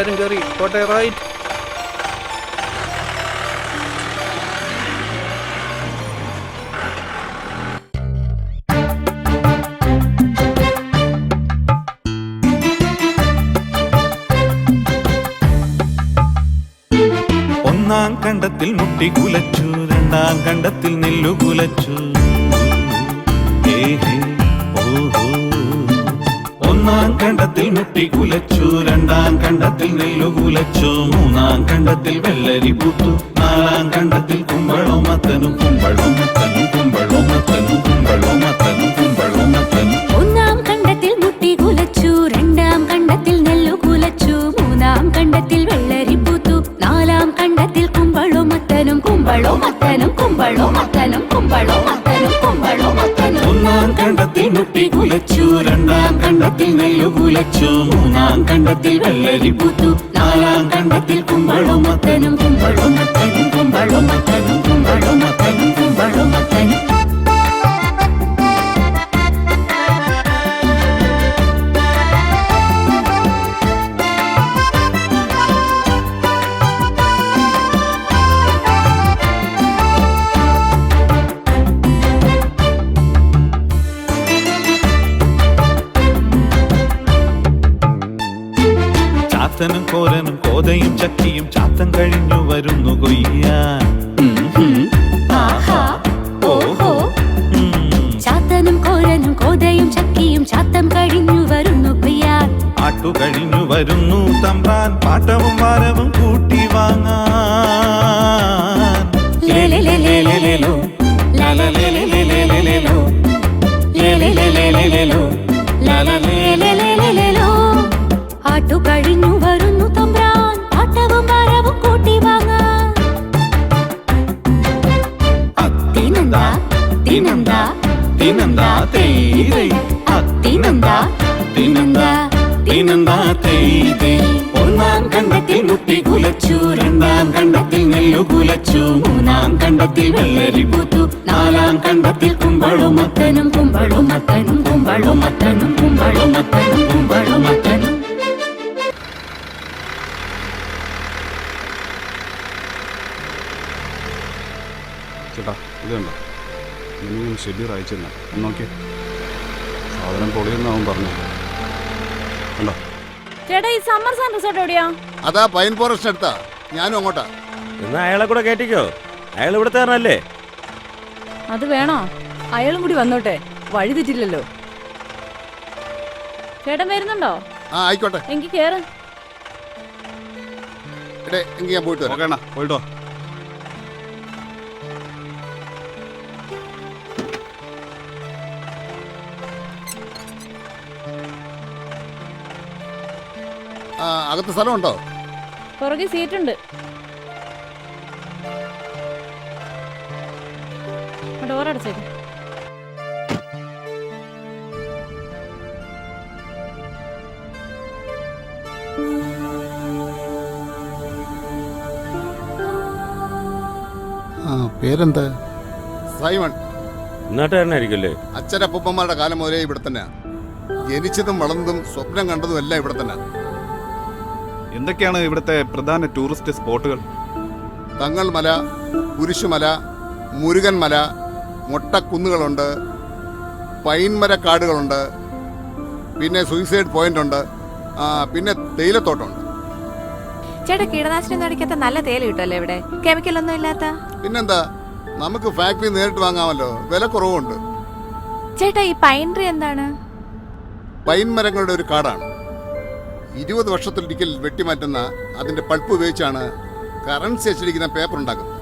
എല്ലാരും കയറി കോട്ടെ റൈറ്റ് ഒന്നാം കണ്ടത്തിൽ മുട്ടി കുലച്ചു രണ്ടാം കണ്ടത്തിൽ നെല്ലു കുലച്ചു ഏഹേ, ഓഹോ. ഒന്നാം കണ്ടത്തിൽ മുട്ടി കുലച്ചു രണ്ടാം കണ്ടത്തിൽ നെല്ലു കുലച്ചു മൂന്നാം കണ്ടത്തിൽ വെള്ളരി പൂത്തു നാലാം കണ്ടത്തിൽ കുമ്പളോ മത്തനും കുമ്പളോ മത്തനും കുമ്പളോ മത്തനും കുമ്പളോ മത്തനും കുമ്പളോ മത്തനും. ഒന്നാം കണ്ടത്തിൽ മുട്ടി കുലച്ചു രണ്ടാം കണ്ടത്തിൽ നെല്ലു കുലച്ചു മൂന്നാം കണ്ടത്തിൽ വെള്ളരി പൂത്തു നാലാം കണ്ടത്തിൽ കുമ്പളോ മത്തനും കുമ്പളോ മത്തനും കുമ്പളോ മത്തനും കുമ്പളോ കണ്ടത്തിൽ കുലച്ചു രണ്ടാം കണ്ടത്തിൽ നെല്ലു കുലച്ചു മൂന്നാം കണ്ടത്തിൽ വെള്ളരി പൂത്തു നാലാം കണ്ടത്തിൽ കുമ്പളും മത്തനും കുമ്പളും മത്തനും കുമ്പളോ മത്തനും കുമ്പളോ ചാത്തനും കോരനും കോതയും ചക്കിയും ചാത്തൻ കഴിഞ്ഞു വരുന്നു കൊയ്യാൻ. ചാത്തനും കോരനും കോതയും ചക്കിയും ചാത്തം കഴിഞ്ഞു വരുന്നു കൊയ്യാൻ പാട്ടു കഴിഞ്ഞു വരുന്നു തമ്പ്രാൻ പാട്ടവും വാരവും കൂട്ടി വാങ്ങാൻ ലേലേലേലേലേലേലോ, തിനന്താ തേയ്തൈ? തിനന്താ തിനന്താ തിനന്താ തേയ്തൈ? ഒന്നാം കണ്ടത്തിൽ മുട്ടി കുലച്ചു രണ്ടാം കണ്ടത്തിൽ നെല്ലു കുലച്ചു മൂന്നാം കണ്ടത്തിൽ വെള്ളരി പൂത്തു നാലാം കണ്ടത്തിൽ കുമ്പളും മത്തനും കുമ്പളും മത്തനും കുമ്പളും മത്തനും കുമ്പളും മത്തനും കുമ്പളും മത്തനും ചേട്ടാ ഇത് കണ്ടോ? ഇങ്ങനെ ഷെഡ്യൂൾ അയച്ചെന്ന് നോക്കി സാധനം പൊളിയെന്നാവും പറഞ്ഞു. കണ്ടോ? ചേട്ടാ ഈ സമ്മർ സൺ റിസോർട്ട് എവിടെയാ? അതാ പൈൻ ഫോറസ്റ്റ് അടുത്താ. ഞാനും അങ്ങോട്ടാ. എന്നാ അയാളെ കൂടെ അയാൾ അത് വേണോ? അയാളും കൂടി വന്നോട്ടെ. വഴി തെറ്റില്ലല്ലോ. ചേട്ടൻ വരുന്നുണ്ടോ? ആ ആയിക്കോട്ടെ. എനിക്ക് കേറ്. എടേ എങ്കിൽ ഞാൻ പോയിട്ട് വരാം. ഓക്കെ അണ്ണാ പോയിട്ടോ. അകത്ത് സ്ഥലമുണ്ടോ? പുറകെ സീറ്റ് ഉണ്ട് ഡോർ അടച്ചേക്ക്. ആ പേരെന്താ? സൈമൺ. അച്ഛനപ്പൂപ്പന്മാരുടെ കാലം മുതലേ ഇവിടെ തന്നെയാ. ജനിച്ചതും വളർന്നതും സ്വപ്നം കണ്ടതും എല്ലാം ഇവിടെ തന്നെ എന്തൊക്കെയാണ് ഇവിടുത്തെ പ്രധാന ടൂറിസ്റ്റ് സ്പോട്ടുകൾ? തങ്ങൾ മല കുരിശുമല മുരുകൻ മല മൊട്ടക്കുന്നുകളുണ്ട് പൈൻമര കാടുകളുണ്ട് പിന്നെ സൂയിസൈഡ് പോയിന്റ് ഉണ്ട് പിന്നെ തേയിലത്തോട്ടമുണ്ട്. ചേട്ടാ കീടനാശിനി അടിക്കാത്ത നല്ല തേയില കിട്ടുമല്ലോ ഇവിടെ? കെമിക്കൽ ഒന്നും ഇല്ലാത്ത? പിന്നെന്താ നമുക്ക് ഫാക്ടറി നേരിട്ട് വാങ്ങാമല്ലോ വില കുറവുണ്ട്. ചേട്ടാ ഈ പൈൻ ട്രീ എന്താണ്? പൈൻ മരങ്ങളുടെ ഒരു കാടാണ്. ഇരുപത് വർഷത്തിലൊരിക്കൽ വെട്ടിമാറ്റുന്ന അതിന്റെ പൾപ്പ് ഉപയോഗിച്ചാണ് കറൻസി അച്ചടിക്കുന്ന പേപ്പർ ഉണ്ടാക്കുന്നത്.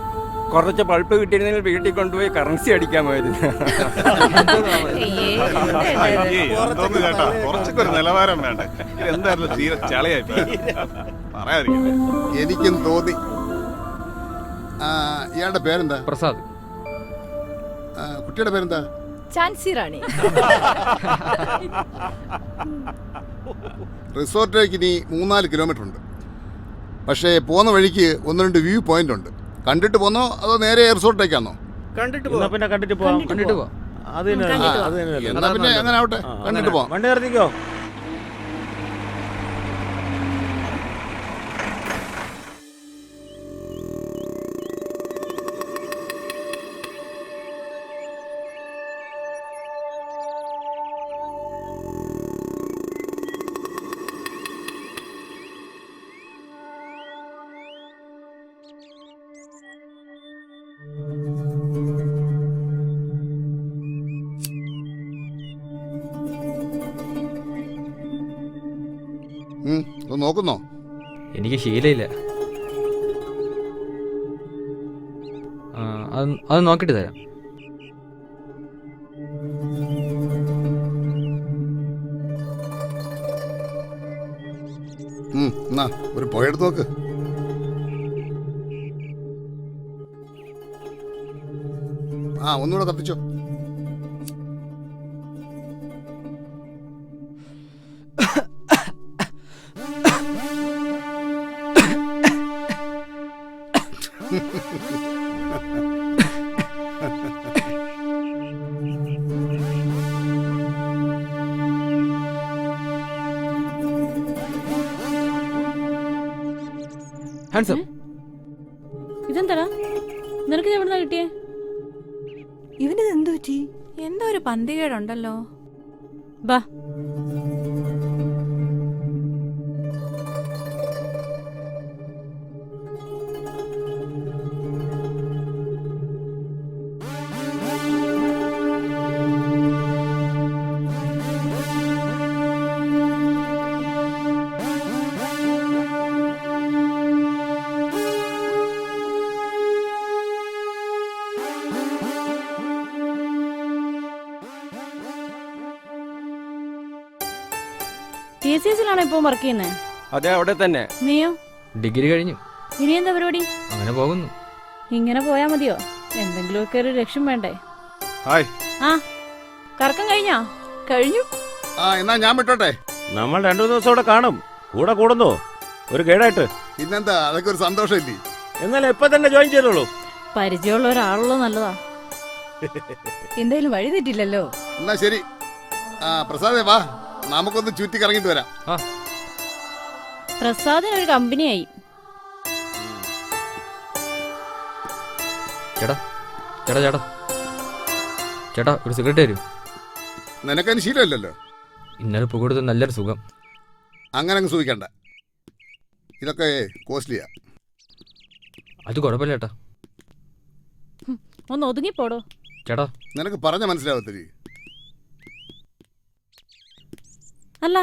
കുറച്ച് പൾപ്പ് കിട്ടിയിരുന്നെങ്കിൽ വീട്ടിൽ കൊണ്ടുപോയി കറൻസി അടിക്കാമായിരുന്നു. കുറച്ചൊക്കെ ഒരു നിലവാരം വേണ്ട? തീരെ ചളയായി എനിക്കും തോന്നി. ആ, ഇയാളുടെ പേരെന്താ? പ്രസാദ്. കുട്ടിയുടെ പേരെന്താ? ചാൻസി റാണി. റിസോർട്ടിലേക്ക് ഇനി മൂന്നാൽ കിലോമീറ്റർ ഉണ്ട്. പക്ഷേ പോകുന്ന വഴിക്ക് ഒന്ന് രണ്ട് വ്യൂ പോയിന്റ് ഉണ്ട്. കണ്ടിട്ട് പോന്നോ അതോ നേരെ റിസോർട്ടിലേക്കാണോ കണ്ടിട്ട് പോവാം. പിന്നെ കണ്ടിട്ട് പോവാം. കണ്ടിട്ട് പോവാം. അത് തന്നെ അത് തന്നെയല്ലേ എന്നാ പിന്നെ അങ്ങനെ ആവട്ടെ കണ്ടിട്ട് പോവാം. വണ്ടി നിർത്തിക്കോ. നോക്കുന്നോ? എനിക്ക് ശീലയില്ല. അത് അത് നോക്കിയിട്ട് തരാം. എന്നാ ഒരു പോയെടുത്ത് നോക്ക്. ആ ഒന്നുകൂടെ കത്തിച്ചോ. ഹാൻസം ഇതെന്താടാ നിനക്ക് എവിടുന്നാ കിട്ടിയേ ഇവനിത് എന്തു പറ്റി എന്തോ ഒരു പന്തികേടുണ്ടല്ലോ. ടി ഇപ്പൊ വർക്ക് ചെയ്യുന്നത് അതെ അവിടെ തന്നെ. നീയോ ഡിഗ്രി കഴിഞ്ഞു. ഇനി എന്താ പരിപാടി? അങ്ങനെ പോകുന്നു. ഇങ്ങനെ പോയാ മതിയോ? എന്തെങ്കിലുമൊക്കെ ഒരു ലക്ഷ്യം വേണ്ടേ? ഹായ്. ആ കറക്കം കഴിഞ്ഞോ? കഴിഞ്ഞു. ആ എന്നാ ഞാൻ വിട്ടോട്ടെ. നമ്മൾ രണ്ടു ദിവസം ഇവിടെ കാണും. കൂടെ കൂടുന്നു? ഒരു ഗൈഡായിട്ട്. പിന്നെന്താ അതൊക്കെ ഒരു സന്തോഷമില്ലേ? എന്നാലും ഇപ്പൊ തന്നെ ജോയിൻ ചെയ്തോളൂ. പരിചയമുള്ള ഒരാളുള്ള നല്ലതാ. എന്തായാലും വഴി തെറ്റില്ലല്ലോ. എന്നാ ശരി. ആ പ്രസാദേ വാ. നമുക്കൊന്ന് ചുറ്റി കറങ്ങിട്ട് വരാം പ്രസാദിന് ഒരു കമ്പനിയായി. ചേട്ടാ ചേട്ടാ ചേട്ടാ. ചേട്ടാ ഒരു സിഗരറ്റ് തരൂ. നിനക്കതിന് ശീലമില്ലല്ലോ? ഇന്നലെ പുകൊടുത്ത നല്ലൊരു സുഖം. അങ്ങനെ അങ്ങ് സൂഹിക്കണ്ട ഇതൊക്കെ കോസ്റ്റ്ലിയാ. അത് കുഴപ്പമില്ല ചേട്ടാ. ഒന്ന് ഒതുങ്ങിപ്പോടോ? ചേട്ടാ. നിനക്ക് പറഞ്ഞ മനസ്സിലാവത്തിരി അല്ല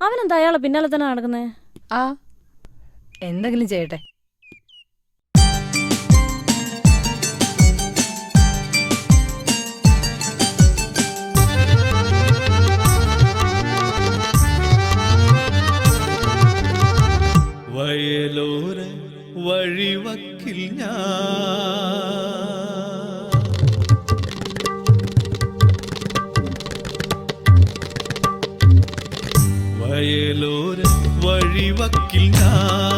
അവനെന്താ അയാളെ പിന്നാലെ തന്നെ നടക്കുന്നേ? ആ എന്തെങ്കിലും ചെയ്യട്ടെ. വഴിവക്കിൽ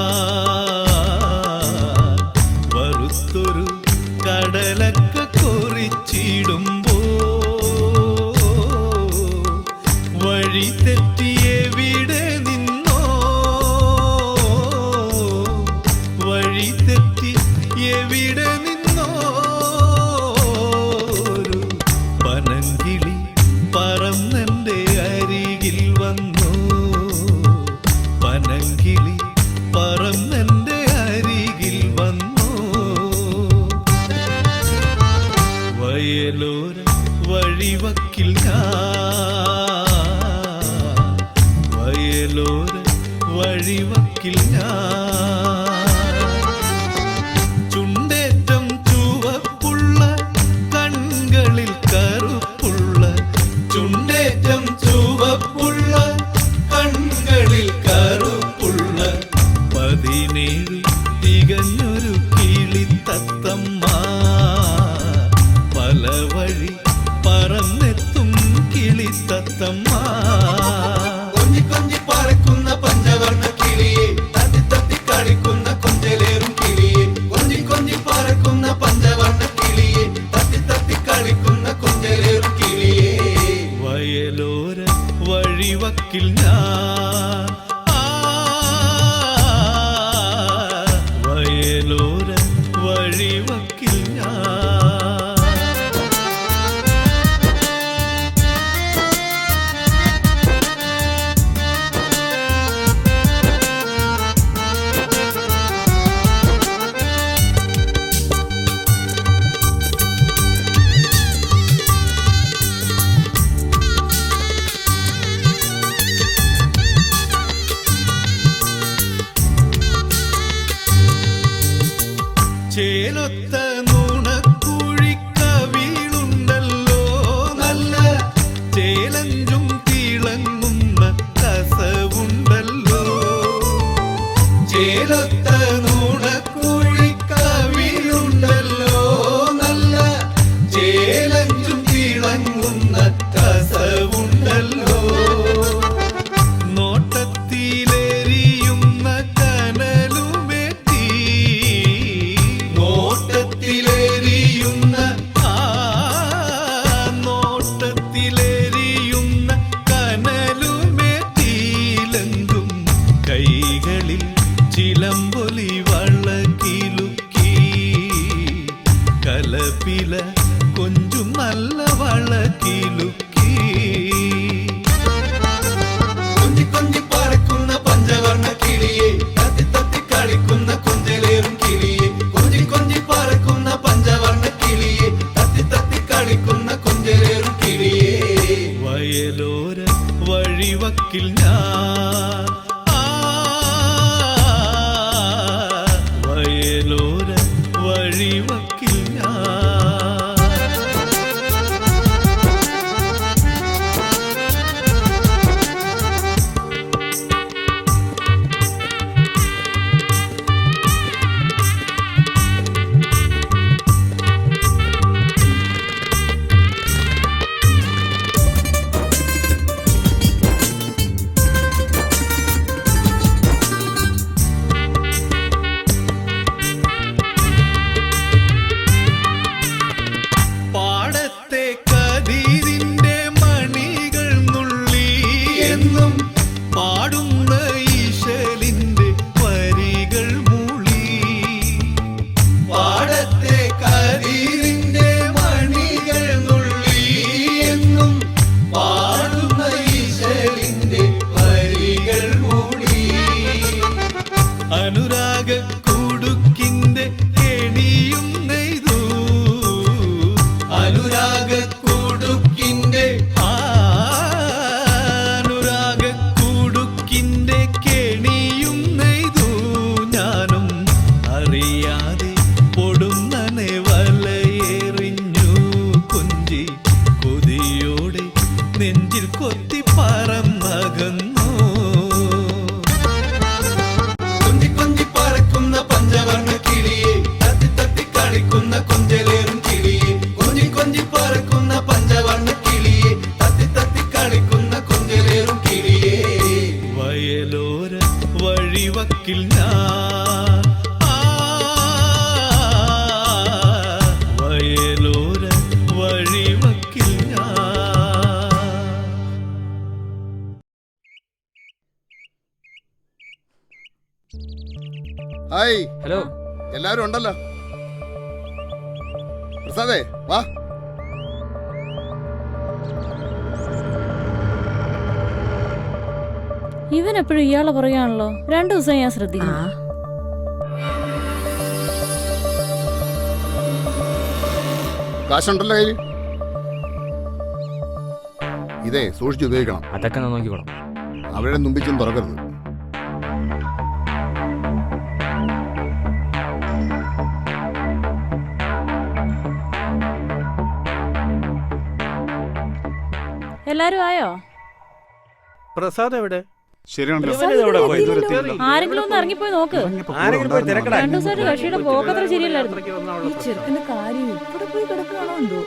വഴിവക്കിൽ ഞാൻ വയലോര വഴിവക്കിൽ ഞാൻ வெளுத்த വഴിവക്കിൽ ഞാൻ. വയലോര വഴിവക്കിൽ ഹായ്. ഹലോ. എല്ലാവരും ഉണ്ടല്ലോ. പ്രസാദേ വാ. ഇവൻ എപ്പോഴും ഇയാളെ പറയാണല്ലോ. രണ്ടു ദിവസം ഞാൻ ശ്രദ്ധിക്കുന്നു. കാശുണ്ടല്ലോ കയ്യിൽ ഇതേ സൂക്ഷിച്ചു ഉപയോഗിക്കണം. അതൊക്കെ നോക്കിക്കോളാം. അവരുടെ മുമ്പിച്ചും തുറക്കരുത്. എല്ലാരും ആയോ? പ്രസാദ് എവിടെ? ശരിയാണല്ലോ ആരെങ്കിലും ഒന്ന് ഇറങ്ങിപ്പോയി നോക്ക്. ആരെങ്കിലും പോയി തിരക്കടാ. രണ്ടു ദിവസമായിട്ട് പോക്കത്ര ശരിയല്ലായിരുന്നു. ഈ ചെറുക്കന്റെ കാര്യം ഇവിടെ പോയി കിടക്കുകയാണോ എന്തോ?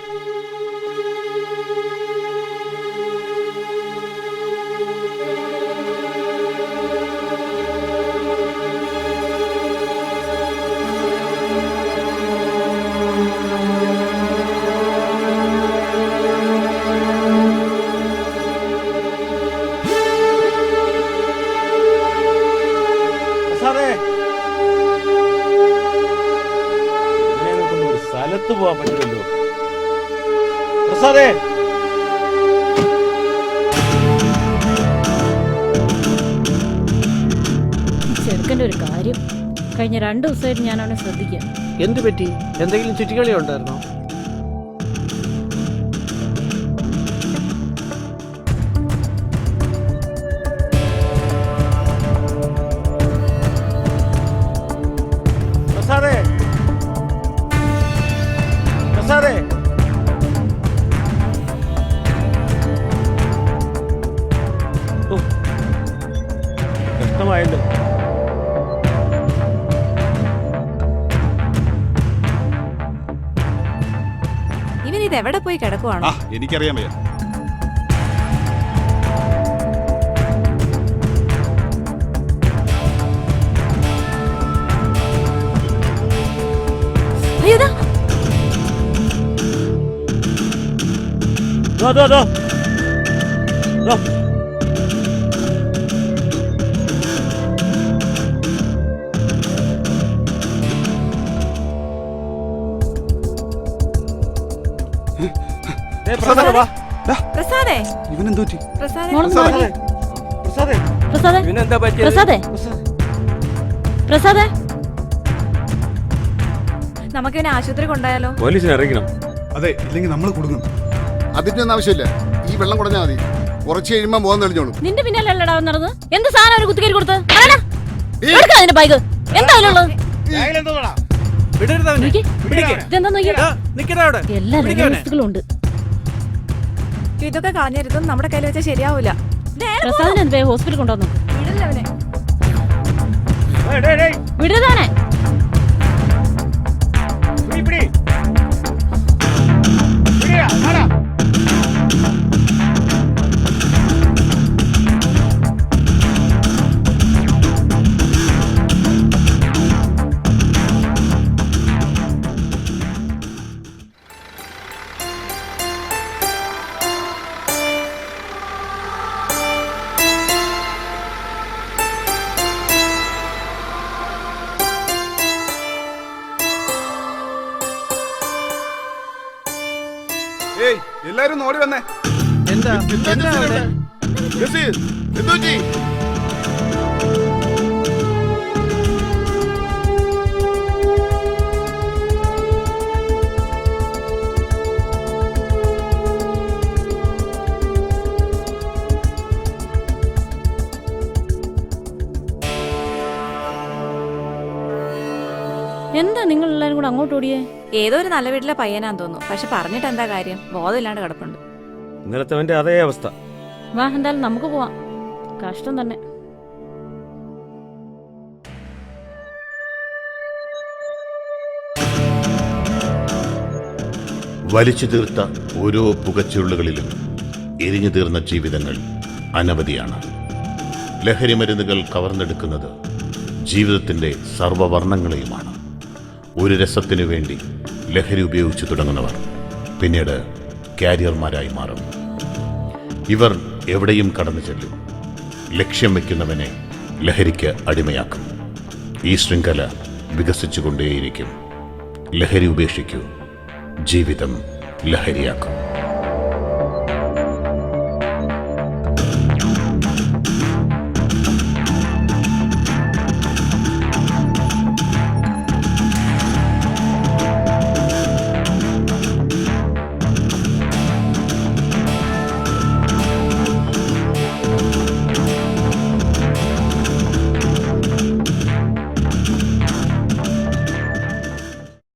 രണ്ടു ദിവസമായിട്ട് ഞാൻ അവനെ ശ്രദ്ധിക്കാം. എന്ത് പറ്റി എന്തെങ്കിലും ചുറ്റിക്കളി ഉണ്ടായിരുന്നോ പോയി കിടക്കുവാണോ ആ എനിക്കറിയാൻ വയ്യ അയ്യോ ദാ, ദോ, ദോ, ദോ. ദോ. പ്രസാദ് വാ. പ്രസാദേ. ഇവനെന്തോ? പ്രസാദേ. പ്രസാദേ. പ്രസാദേ. പ്രസാദേ. ഇവനെന്താ പറ്റിയത്? പ്രസാദേ. പ്രസാദേ. നമുക്ക് ഇവനെ ആശുപത്രി കൊണ്ടായാലോ പോലീസിനെ അറിയിക്കണം. അതെ ഇല്ലെങ്കിൽ നമ്മൾ കുടുങ്ങും അതിന്റെ ഒന്നും ആവശ്യമില്ല. ഈ വെള്ളം കുടഞ്ഞാൽ മതി. കുറച്ച് കഴിയുമ്പോൾ മുഖം തെളിഞ്ഞോളും. നിന്റെ പിന്നാലെ അല്ലടാ നടന്ന്? എന്ത് സാധനം ഒരു കുത്തിക്കേരി കൊടുത്ത്? എടുക്കാം അതിന്റെ ബൈക്ക് എന്താ അതിലുള്ളത്? വിടരുത് അവനെ. നോക്കി. ഇതെന്താ നോക്കിയേ എല്ലാ. വസ്തുക്കളും ഉണ്ട് ഇതൊക്കെ കളഞ്ഞിരുത്തും നമ്മുടെ കയ്യിൽ വെച്ചാൽ ശരിയാവൂല. പ്രസാദിനെ എന്ത് ഹോസ്പിറ്റലിൽ കൊണ്ടുവന്നു? വിടില്ല അവനെ? പിടി, പിടി. പിടിയാ, എല്ലാരും ഓടി വന്നേ. എന്താ? എന്താ അവിടെ? എന്താ നിങ്ങൾ എല്ലാരും കൂടെ അങ്ങോട്ട് ഓടിയേ? ഏതോ ഒരു നല്ല വീട്ടിലെ പയ്യനാന്ന് തോന്നുന്നു. പക്ഷെ പറഞ്ഞിട്ട് എന്താ കാര്യം? ബോധമില്ലാണ്ട് കിടപ്പുണ്ട്. ഇന്നലത്തെ അതേ അവസ്ഥ. വാ എന്തായാലും നമുക്ക് പോവാം. കഷ്ടം തന്നെ. വലിച്ചു തീർത്ത ഓരോ പുകച്ചുരുളുകളിലും എരിഞ്ഞു തീർന്ന ജീവിതങ്ങൾ അനവധിയാണ്. ലഹരി മരുന്നുകൾ കവർന്നെടുക്കുന്നത് ജീവിതത്തിന്റെ സർവവർണങ്ങളെയുമാണ് ഒരു രസത്തിനു വേണ്ടി ലഹരി ഉപയോഗിച്ച് തുടങ്ങുന്നവർ. പിന്നീട് കാരിയർമാരായി മാറും ഇവർ എവിടെയും കടന്നു ചെല്ലും. ലക്ഷ്യം വയ്ക്കുന്നവനെ ലഹരിക്ക് അടിമയാക്കും. ഈ ശൃംഖല വികസിച്ചുകൊണ്ടേയിരിക്കും. ലഹരി ഉപേക്ഷിക്കൂ. ജീവിതം ലഹരിയാക്കും.